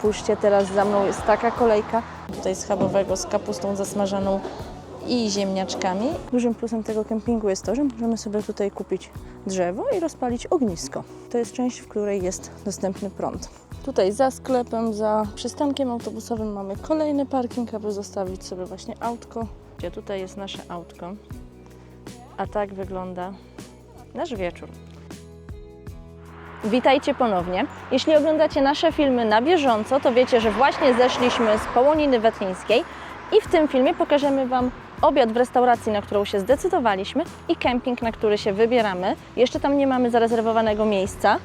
spójrzcie, teraz za mną jest taka kolejka. Tutaj schabowego z kapustą zasmażaną i ziemniaczkami. Dużym plusem tego kempingu jest to, że możemy sobie tutaj kupić drzewo i rozpalić ognisko. To jest część, w której jest dostępny prąd. Tutaj za sklepem, za przystankiem autobusowym mamy kolejny parking, aby zostawić sobie właśnie autko. Gdzie tutaj jest nasze autko. A tak wygląda nasz wieczór. Witajcie ponownie. Jeśli oglądacie nasze filmy na bieżąco, to wiecie, że właśnie zeszliśmy z Połoniny Wetlińskiej i w tym filmie pokażemy Wam obiad w restauracji, na którą się zdecydowaliśmy i kemping, na który się wybieramy. Jeszcze tam nie mamy zarezerwowanego miejsca,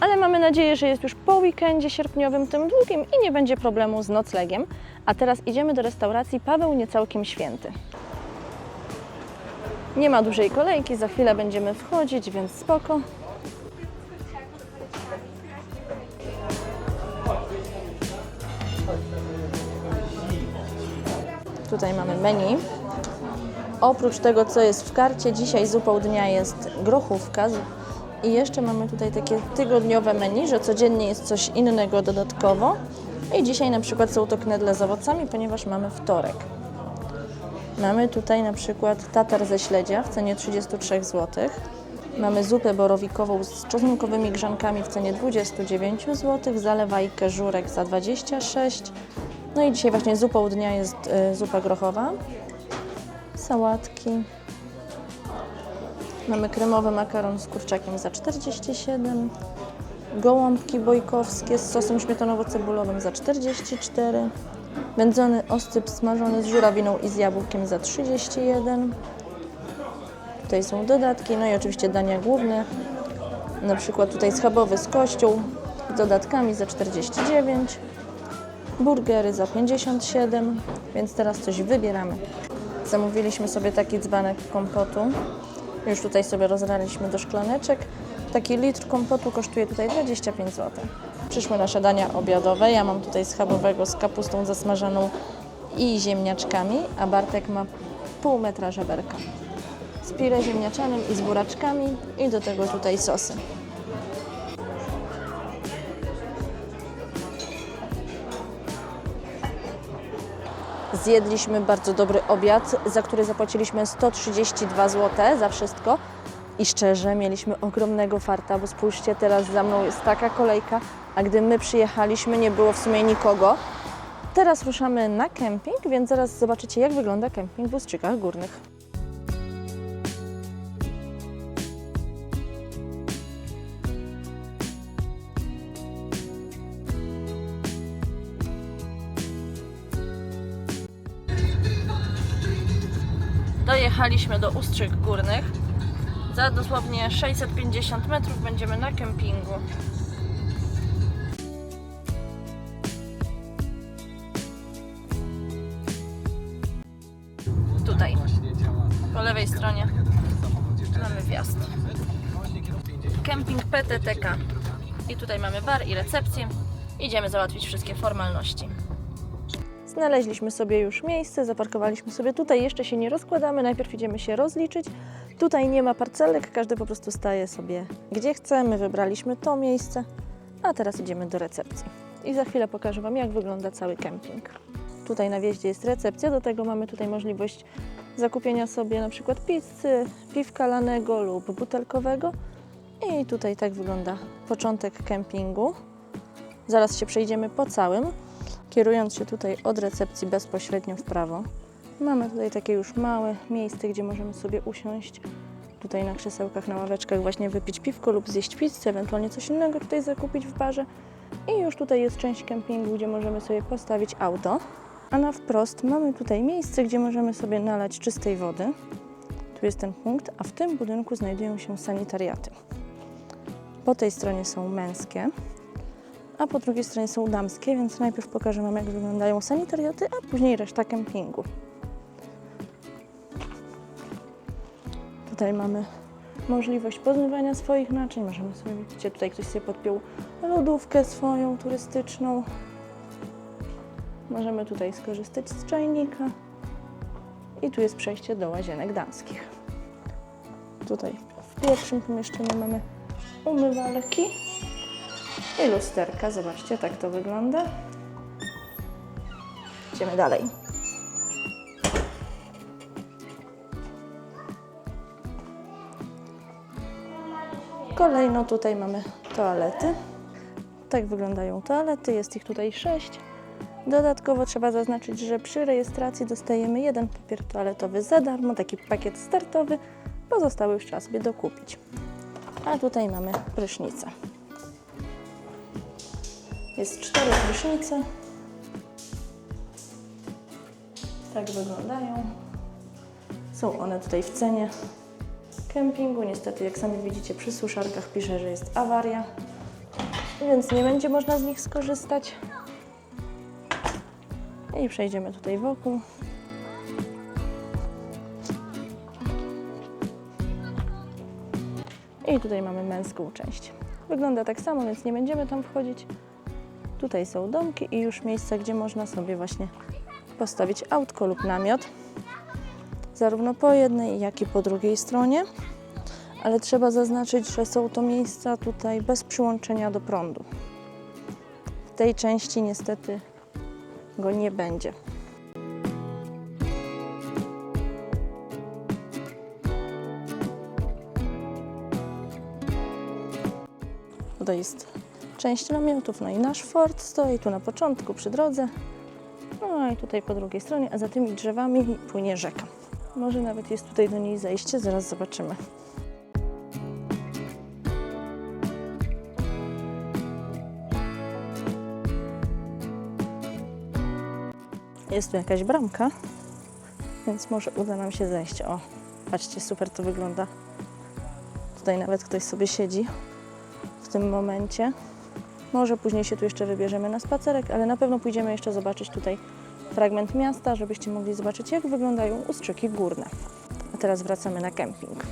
ale mamy nadzieję, że jest już po weekendzie sierpniowym, tym długim i nie będzie problemu z noclegiem. A teraz idziemy do restauracji Paweł Niecałkiem Święty. Nie ma dużej kolejki, za chwilę będziemy wchodzić, więc spoko. Tutaj mamy menu. Oprócz tego, co jest w karcie, dzisiaj zupą dnia jest grochówka. I jeszcze mamy tutaj takie tygodniowe menu, że codziennie jest coś innego dodatkowo. I dzisiaj na przykład są to knedle z owocami, ponieważ mamy wtorek. Mamy tutaj na przykład tatar ze śledzia w cenie 33 zł. Mamy zupę borowikową z czosnkowymi grzankami w cenie 29 zł, zalewajkę żurek za 26 No i dzisiaj właśnie zupą dnia jest y, zupa grochowa, sałatki. Mamy kremowy makaron z kurczakiem za 47 gołąbki bojkowskie z sosem śmietanowo-cebulowym za 44 wędzony oscyp smażony z żurawiną i z jabłkiem za 31 Tutaj są dodatki, no i oczywiście dania główne. Na przykład tutaj schabowy z kością z dodatkami za 49 burgery za 57, więc teraz coś wybieramy. Zamówiliśmy sobie taki dzbanek kompotu. Już tutaj sobie rozraliśmy do szklaneczek. Taki litr kompotu kosztuje tutaj 25 zł. Przyszły nasze dania obiadowe. Ja mam tutaj schabowego z kapustą zasmażaną i ziemniaczkami, a Bartek ma pół metra żeberka. Z pire ziemniaczanym i z buraczkami i do tego tutaj sosy. Zjedliśmy bardzo dobry obiad, za który zapłaciliśmy 132 zł za wszystko. I szczerze, mieliśmy ogromnego farta, bo spójrzcie, teraz za mną jest taka kolejka, a gdy my przyjechaliśmy, nie było w sumie nikogo. Teraz ruszamy na kemping, więc zaraz zobaczycie, jak wygląda kemping w Ustrzykach Górnych. Dojechaliśmy do Ustrzyk Górnych. Za dosłownie 650 metrów będziemy na kempingu. Tutaj, po lewej stronie mamy wjazd. Kemping PTTK. I tutaj mamy bar i recepcję. Idziemy załatwić wszystkie formalności. Znaleźliśmy sobie już miejsce, zaparkowaliśmy sobie tutaj, jeszcze się nie rozkładamy, najpierw idziemy się rozliczyć. Tutaj nie ma parcelek, każdy po prostu staje sobie gdzie chce, my wybraliśmy to miejsce, a teraz idziemy do recepcji. I za chwilę pokażę Wam, jak wygląda cały kemping. Tutaj na wjeździe jest recepcja, do tego mamy tutaj możliwość zakupienia sobie na przykład pizzy, piwka lanego lub butelkowego. I tutaj tak wygląda początek kempingu. Zaraz się przejdziemy po całym. Kierując się tutaj od recepcji bezpośrednio w prawo, mamy tutaj takie już małe miejsce, gdzie możemy sobie usiąść. Tutaj na krzesełkach, na ławeczkach właśnie wypić piwko lub zjeść pizzę, ewentualnie coś innego tutaj zakupić w barze. I już tutaj jest część kempingu, gdzie możemy sobie postawić auto. A na wprost mamy tutaj miejsce, gdzie możemy sobie nalać czystej wody. Tu jest ten punkt, a w tym budynku znajdują się sanitariaty. Po tej stronie są męskie, a po drugiej stronie są damskie, więc najpierw pokażę Wam, jak wyglądają sanitariaty, a później reszta kempingu. Tutaj mamy możliwość pozmywania swoich naczyń. Możemy sobie, widzicie, tutaj ktoś sobie podpiął lodówkę swoją turystyczną. Możemy tutaj skorzystać z czajnika. I tu jest przejście do łazienek damskich. Tutaj w pierwszym pomieszczeniu mamy umywalki. I lusterka. Zobaczcie, tak to wygląda. Idziemy dalej. Kolejno tutaj mamy toalety. Tak wyglądają toalety, jest ich tutaj sześć. Dodatkowo trzeba zaznaczyć, że przy rejestracji dostajemy jeden papier toaletowy za darmo, taki pakiet startowy. Pozostałe już trzeba sobie dokupić. A tutaj mamy prysznicę. Jest cztery prysznice. Tak wyglądają. Są one tutaj w cenie kempingu. Niestety, jak sami widzicie, przy suszarkach pisze, że jest awaria, więc nie będzie można z nich skorzystać. I przejdziemy tutaj wokół. I tutaj mamy męską część. Wygląda tak samo, więc nie będziemy tam wchodzić. Tutaj są domki i już miejsca, gdzie można sobie właśnie postawić autko lub namiot. Zarówno po jednej, jak i po drugiej stronie. Ale trzeba zaznaczyć, że są to miejsca tutaj bez przyłączenia do prądu. W tej części niestety go nie będzie. Tutaj jest część namiotów, no i nasz fort stoi tu na początku przy drodze. No i tutaj po drugiej stronie, a za tymi drzewami płynie rzeka. Może nawet jest tutaj do niej zejście, zaraz zobaczymy. Jest tu jakaś bramka, więc może uda nam się zejść. O, patrzcie, super to wygląda. Tutaj nawet ktoś sobie siedzi w tym momencie. Może później się tu jeszcze wybierzemy na spacerek, ale na pewno pójdziemy jeszcze zobaczyć tutaj fragment miasta, żebyście mogli zobaczyć, jak wyglądają ustrzyki górne. A teraz wracamy na kemping.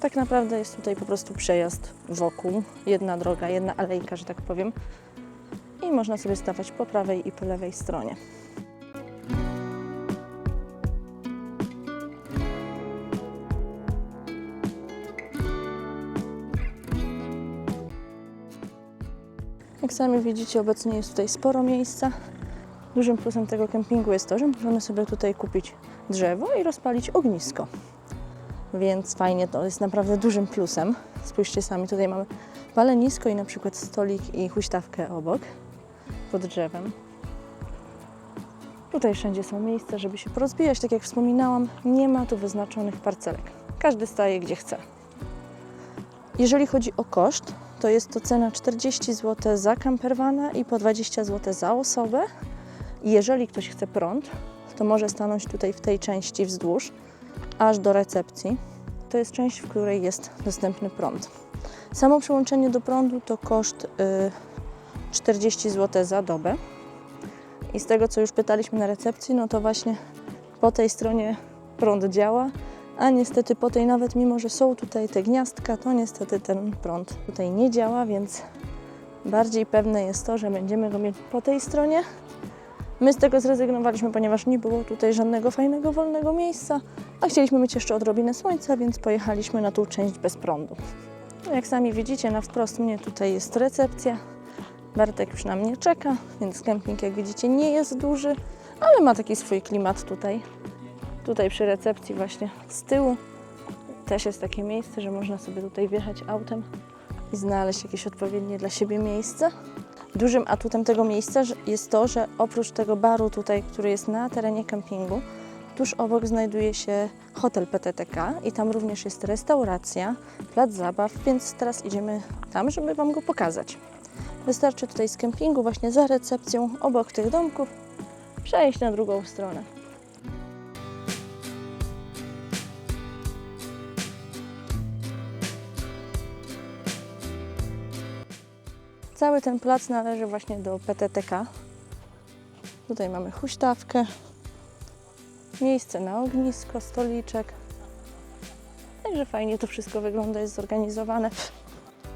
Tak naprawdę jest tutaj po prostu przejazd wokół, jedna droga, jedna alejka, że tak powiem. I można sobie stawać po prawej i po lewej stronie. Jak sami widzicie, obecnie jest tutaj sporo miejsca. Dużym plusem tego kempingu jest to, że możemy sobie tutaj kupić drzewo i rozpalić ognisko. Więc fajnie, to jest naprawdę dużym plusem. Spójrzcie sami, tutaj mamy palenisko i na przykład stolik i huśtawkę obok, pod drzewem. Tutaj wszędzie są miejsca, żeby się porozbijać. Tak jak wspominałam, nie ma tu wyznaczonych parcelek. Każdy staje gdzie chce. Jeżeli chodzi o koszt, to jest to cena 40 zł za campervana i po 20 zł za osobę. Jeżeli ktoś chce prąd, to może stanąć tutaj w tej części wzdłuż, aż do recepcji. To jest część, w której jest dostępny prąd. Samo przyłączenie do prądu to koszt y, 40 zł za dobę. I z tego, co już pytaliśmy na recepcji, no to właśnie po tej stronie prąd działa, a niestety po tej nawet, mimo że są tutaj te gniazdka, to niestety ten prąd tutaj nie działa, więc bardziej pewne jest to, że będziemy go mieć po tej stronie. My z tego zrezygnowaliśmy, ponieważ nie było tutaj żadnego fajnego, wolnego miejsca, a chcieliśmy mieć jeszcze odrobinę słońca, więc pojechaliśmy na tą część bez prądu. No jak sami widzicie, na wprost mnie tutaj jest recepcja. Bartek już na mnie czeka, więc kemping, jak widzicie, nie jest duży, ale ma taki swój klimat tutaj. Tutaj przy recepcji właśnie z tyłu też jest takie miejsce, że można sobie tutaj wjechać autem i znaleźć jakieś odpowiednie dla siebie miejsce. Dużym atutem tego miejsca jest to, że oprócz tego baru tutaj, który jest na terenie kempingu, tuż obok znajduje się hotel PTTK i tam również jest restauracja, plac zabaw, więc teraz idziemy tam, żeby Wam go pokazać. Wystarczy tutaj z kempingu właśnie za recepcją obok tych domków przejść na drugą stronę. Cały ten plac należy właśnie do PTTK. Tutaj mamy huśtawkę, miejsce na ognisko, stoliczek. Także fajnie to wszystko wygląda, jest zorganizowane.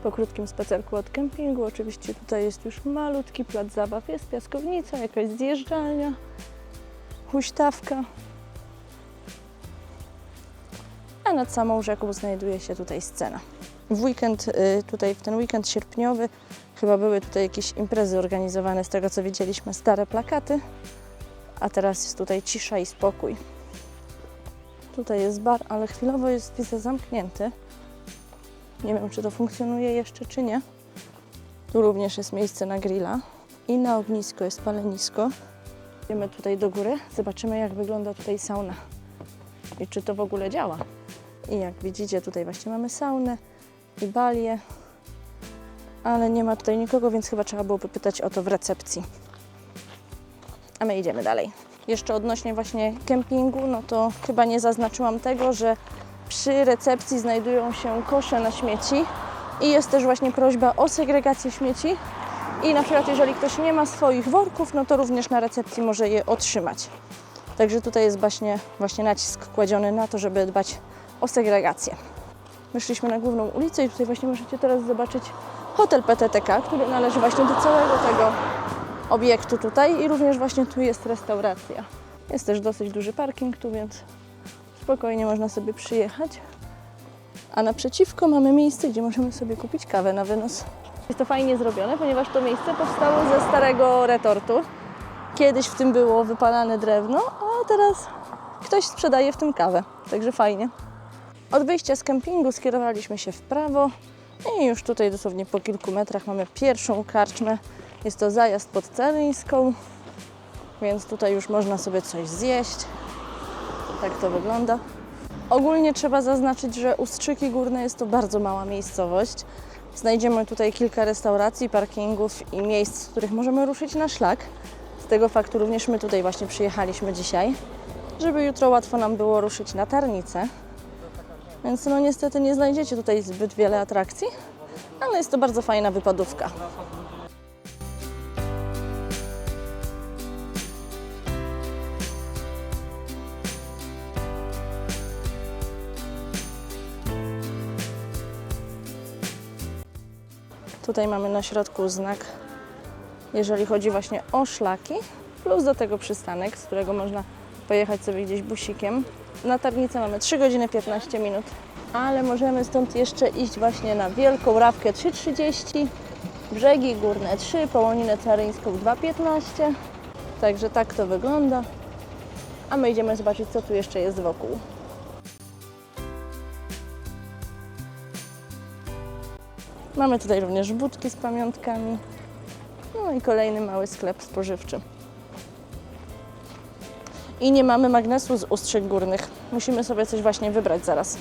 Po krótkim spacerku od kempingu, oczywiście tutaj jest już malutki plac zabaw, jest piaskownica, jakaś zjeżdżalnia, huśtawka. a nad samą rzeką znajduje się tutaj scena. W weekend, y, tutaj w ten weekend sierpniowy, chyba były tutaj jakieś imprezy organizowane, z tego co widzieliśmy, stare plakaty, a teraz jest tutaj cisza i spokój. Tutaj jest bar, ale chwilowo jest widzę zamknięty. Nie wiem, czy to funkcjonuje jeszcze, czy nie. Tu również jest miejsce na grilla i na ognisko jest palenisko. Idziemy tutaj do góry, zobaczymy jak wygląda tutaj sauna i czy to w ogóle działa. I jak widzicie, tutaj właśnie mamy saunę i balię, ale nie ma tutaj nikogo, więc chyba trzeba byłoby pytać o to w recepcji. A my idziemy dalej. Jeszcze odnośnie właśnie kempingu, no to chyba nie zaznaczyłam tego, że przy recepcji znajdują się kosze na śmieci i jest też właśnie prośba o segregację śmieci. I na przykład jeżeli ktoś nie ma swoich worków, no to również na recepcji może je otrzymać. Także tutaj jest właśnie, właśnie nacisk kładziony na to, żeby dbać o segregację. Wyszliśmy na główną ulicę i tutaj właśnie możecie teraz zobaczyć hotel PTTK, który należy właśnie do całego tego obiektu tutaj i również właśnie tu jest restauracja. Jest też dosyć duży parking tu, więc spokojnie można sobie przyjechać. A naprzeciwko mamy miejsce, gdzie możemy sobie kupić kawę na wynos. Jest to fajnie zrobione, ponieważ to miejsce powstało ze starego retortu. Kiedyś w tym było wypalane drewno, a teraz ktoś sprzedaje w tym kawę. Także fajnie. Od wyjścia z kempingu skierowaliśmy się w prawo i już tutaj dosłownie po kilku metrach mamy pierwszą karczmę. Jest to zajazd pod więc tutaj już można sobie coś zjeść. Tak to wygląda. Ogólnie trzeba zaznaczyć, że Ustrzyki Górne jest to bardzo mała miejscowość. Znajdziemy tutaj kilka restauracji, parkingów i miejsc, z których możemy ruszyć na szlak. Z tego faktu również my tutaj właśnie przyjechaliśmy dzisiaj, żeby jutro łatwo nam było ruszyć na Tarnicę. Więc no niestety nie znajdziecie tutaj zbyt wiele atrakcji, ale jest to bardzo fajna wypadówka. Tutaj mamy na środku znak, jeżeli chodzi właśnie o szlaki, plus do tego przystanek, z którego można pojechać sobie gdzieś busikiem. Na Tarnicę mamy 3 godziny 15 minut, ale możemy stąd jeszcze iść właśnie na Wielką Rawkę 3,30, Brzegi Górne 3, Połoninę Caryńską 2,15. Także tak to wygląda. A my idziemy zobaczyć, co tu jeszcze jest wokół. Mamy tutaj również budki z pamiątkami. No i kolejny mały sklep spożywczy. I nie mamy magnesu z ustrzyk górnych. Musimy sobie coś właśnie wybrać zaraz.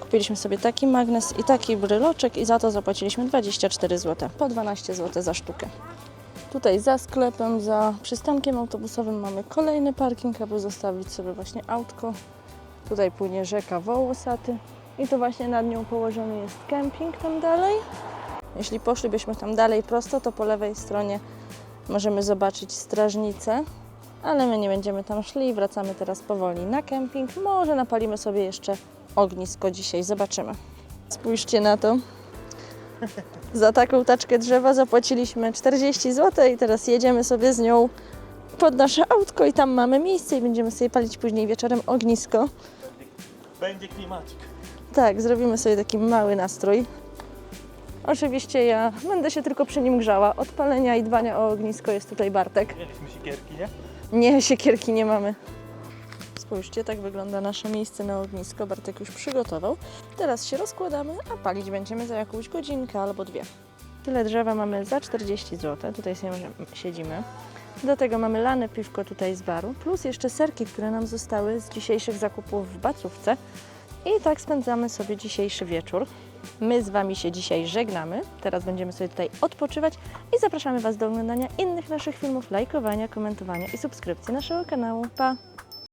Kupiliśmy sobie taki magnes i taki bryloczek i za to zapłaciliśmy 24 zł. Po 12 zł za sztukę. Tutaj za sklepem, za przystankiem autobusowym mamy kolejny parking, aby zostawić sobie właśnie autko. Tutaj płynie rzeka Wołosaty i to właśnie nad nią położony jest kemping tam dalej. Jeśli poszlibyśmy tam dalej prosto, to po lewej stronie możemy zobaczyć strażnicę, ale my nie będziemy tam szli, wracamy teraz powoli na kemping. Może napalimy sobie jeszcze ognisko dzisiaj, zobaczymy. Spójrzcie na to. Za taką taczkę drzewa zapłaciliśmy 40 zł i teraz jedziemy sobie z nią pod nasze autko i tam mamy miejsce i będziemy sobie palić później wieczorem ognisko. Będzie klimacik. Tak, zrobimy sobie taki mały nastrój. Oczywiście ja będę się tylko przy nim grzała. Od palenia i dbania o ognisko jest tutaj Bartek. Mieliśmy sikierki, nie? Nie, siekierki nie mamy. Spójrzcie, tak wygląda nasze miejsce na ognisko. Bartek już przygotował. Teraz się rozkładamy, a palić będziemy za jakąś godzinkę albo dwie. Tyle drzewa mamy za 40 zł. Tutaj sobie siedzimy. Do tego mamy lane piwko tutaj z baru, plus jeszcze serki, które nam zostały z dzisiejszych zakupów w Bacówce. I tak spędzamy sobie dzisiejszy wieczór. My z Wami się dzisiaj żegnamy. Teraz będziemy sobie tutaj odpoczywać i zapraszamy Was do oglądania innych naszych filmów, lajkowania, komentowania i subskrypcji naszego kanału. Pa!